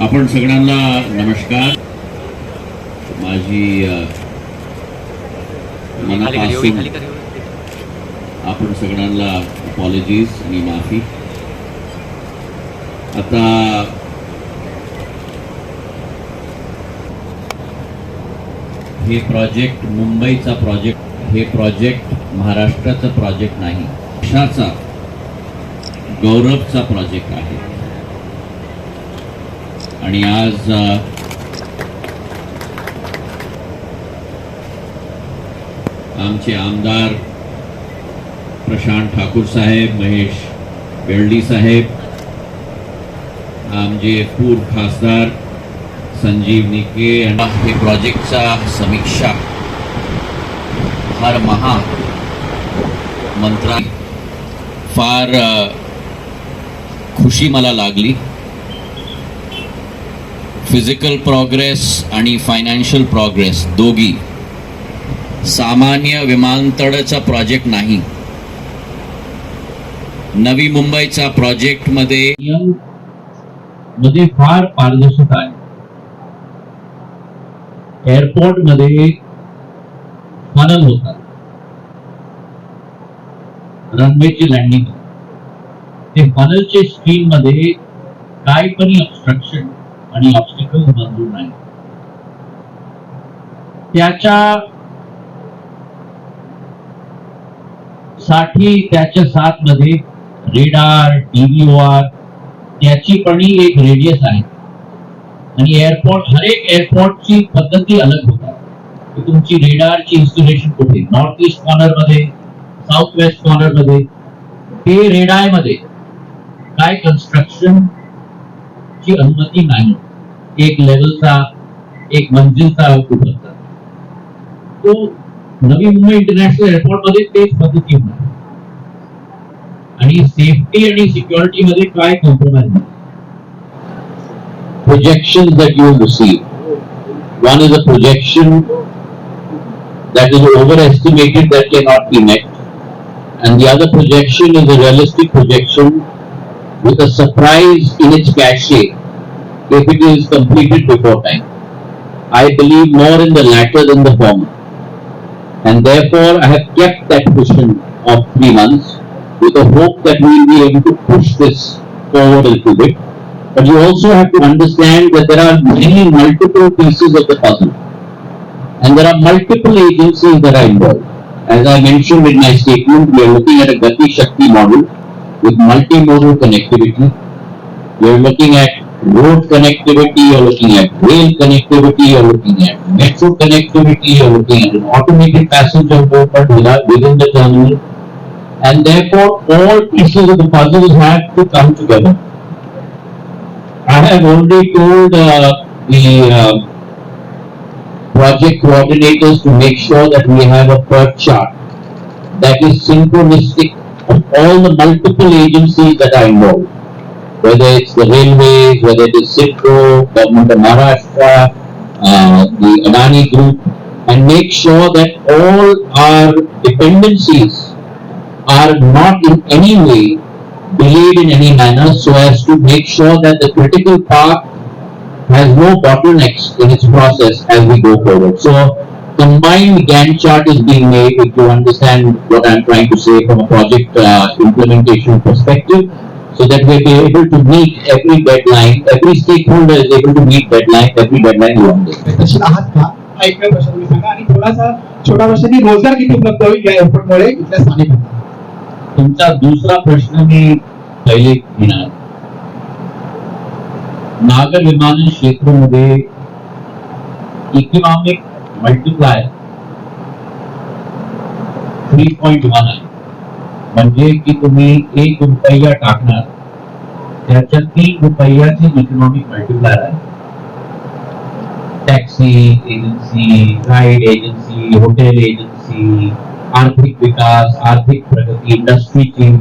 आपण सगळ्यांना नमस्कार. माझी मनापासून. आपण सगळ्यांना अपॉलॉजीज आणि माफी. आता हे प्रोजेक्ट मुंबईचा प्रोजेक्ट हे प्रोजेक्ट महाराष्ट्राचं प्रोजेक्ट नाही. देशाचा गौरवचा प्रोजेक्ट आहे. आणि आज आमचे आमदार प्रशांत ठाकूर साहेब महेश बेर्डी साहेब आमचे पूर्व खासदार संजीव निके हे प्रोजेक्टचा समीक्षा. फार महा मंत्रा फार खुशी मला लागली. फ़िज़िकल प्रोग्रेस आणि फायनान्शियल प्रोग्रेस दोघी. सामान्य विमानतळाचा प्रोजेक्ट नाही. नवी मुंबईचा प्रोजेक्ट मध्ये मध्ये फार पारदर्शकता आहे. एअरपोर्ट मध्ये फनल होतात. रनवेची लँडिंग ते फनलचे स्क्रीन मध्ये काय पण ऑब्स्ट्रक्शन आणि ऑब्स्टिकल मंजूर नाही. त्याच्या साठी त्याच्या साथमध्ये रेडार डीव्हीओआर त्याची पण एक रेडियस आहे. आणि एअरपोर्ट हर एक एअरपोर्टची पद्धती अलग होतात. तुमची रेडारची इन्स्टॉलेशन कुठे? नॉर्थ ईस्ट कॉर्नरमध्ये साऊथ वेस्ट कॉर्नरमध्ये ते रेडायमध्ये काय कन्स्ट्रक्शन ची अनुमती नाही. एक लेवलचा एक मंजिलचा उपलब्ध तो नवी मुंबई इंटरनॅशनल एअरपोर्टमध्ये तेच पद्धती होणार आणि सेफ्टी आणि सिक्युरिटी मध्ये काय कॉम्प्रोमाइज नाही projections that you will receive. One is a projection that is overestimated that cannot be met. And the other projection is a realistic projection with a surprise in its cachet if it is completed before time. I believe more in the latter than the former. And therefore, I have kept that cushion of three months with the hope that we will be able to push this forward a little bit. But you also have to understand that there are many multiple pieces of the puzzle. And there are multiple agencies that are involved. As I mentioned in my statement, we are looking at a Gati Shakti model with multimodal connectivity. We are looking at road connectivity, you're looking at rail connectivity, you're looking at metro connectivity, you're looking at an automated passenger movement within- within the terminal. And therefore, all pieces of the puzzle have to come together. I have already told uh, the uh, project coordinators to make sure that we have a PERT chart that is synchronistic of all the multiple agencies that are involved. Whether it's the railways, whether it is Citro, Government of Maharashtra, uh, the Adani Group, and make sure that all our dependencies are not in any way delayed in any manner so as to make sure that the critical path has no bottlenecks in its process as we go forward. So combined Gantt chart is being made if you understand what I'm trying to say from a project uh, implementation perspective so that we'll be able to meet every deadline, every stakeholder is able to meet deadline, every deadline along the way. प्रश्न सांगा. आणि थोडासा छोटा प्रश्न रोजगार किती उपलब्ध होईल या एअरपोर्टमुळे? इथल्या स्थानिक लोकांना? तुमचा दुसरा प्रश्न मी पहिले घेणार. नागर विमानन क्षेत्रामध्ये economic multiply three point one आहे. म्हणजे की तुम्ही एक रुपया टाकणार त्याच्या तीन रुपयाचे इकॉनॉमिक मल्टिप्लायर आहे. Taxi agency guide agency hotel agency आर्थिक विकास आर्थिक प्रगती इंडस्ट्रीची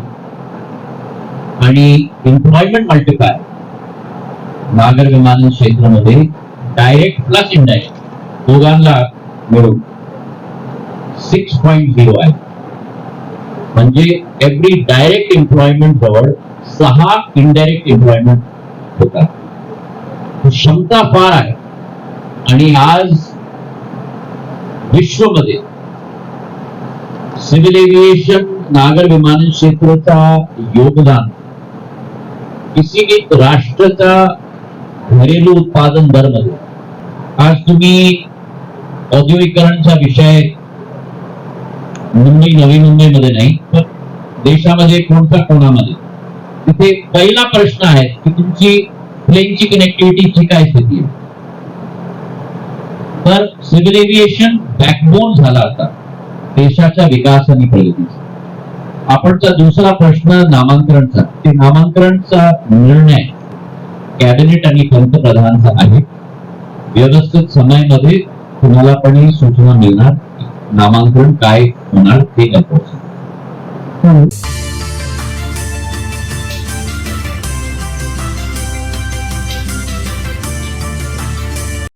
आणि एम्प्लॉयमेंट मल्टिप्लायर नागर विमान क्षेत्रामध्ये डायरेक्ट प्लस इनडायरेक्ट दोघांना मिळून सिक्स पॉईंट झिरो आहे. म्हणजे एव्हरी डायरेक्ट एम्प्लॉयमेंट जवळ सहा इनडायरेक्ट एम्प्लॉयमेंट होतात. क्षमता फार आहे. आणि आज विश्वमध्ये सिव्हिल एव्हिएशन नागर विमान क्षेत्राचा योगदान किसी भी राष्ट्र का घरेलू उत्पादन दरमध्ये आज तुम्ही औद्योगिकरणचा विषय मुंबई नवी मुंबईमध्ये नाही पण देशामध्ये कोणत्या कोणामध्ये? तिथे पहिला प्रश्न आहे की तुमची प्लेनची कनेक्टिव्हिटीची काय स्थिती आहे? तर सिव्हिल एव्हिएशन बॅकबोन झाला आता देशाच्या विकास आणि प्रगतीचा आपणचा दुसरा प्रश्न नामांतरणचा ते नामांतरणचा निर्णय कॅबिनेट आणि पंतप्रधानचा आहे व्यवस्थित समयामध्ये कुणाला पण ही सूचना मिळणार. नामांकन काय होणार ते काय